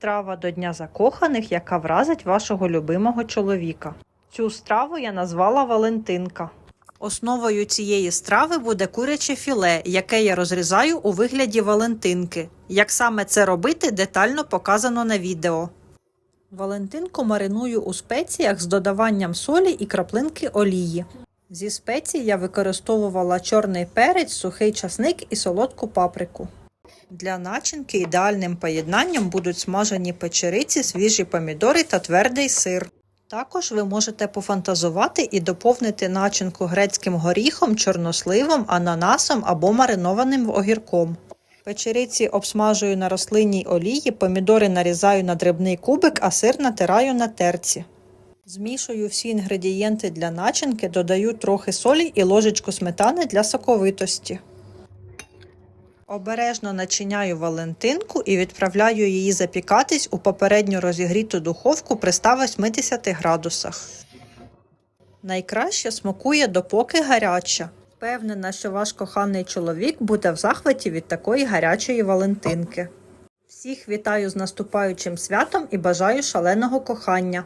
Страва до Дня закоханих, яка вразить вашого любимого чоловіка. Цю страву я назвала Валентинка. Основою цієї страви буде куряче філе, яке я розрізаю у вигляді Валентинки. Як саме це робити, детально показано на відео. Валентинку мариную у спеціях з додаванням солі і краплинки олії. Зі спецій я використовувала чорний перець, сухий часник і солодку паприку. Для начинки ідеальним поєднанням будуть смажені печериці, свіжі помідори та твердий сир. Також ви можете пофантазувати і доповнити начинку грецьким горіхом, чорносливом, ананасом або маринованим огірком. Печериці обсмажую на рослинній олії, помідори нарізаю на дрібний кубик, а сир натираю на терці. Змішую всі інгредієнти для начинки, додаю трохи солі і ложечку сметани для соковитості. Обережно начиняю валентинку і відправляю її запікатись у попередньо розігріту духовку при 180 градусах. Найкраще смакує допоки гаряча. Впевнена, що ваш коханий чоловік буде в захваті від такої гарячої валентинки. Всіх вітаю з наступаючим святом і бажаю шаленого кохання!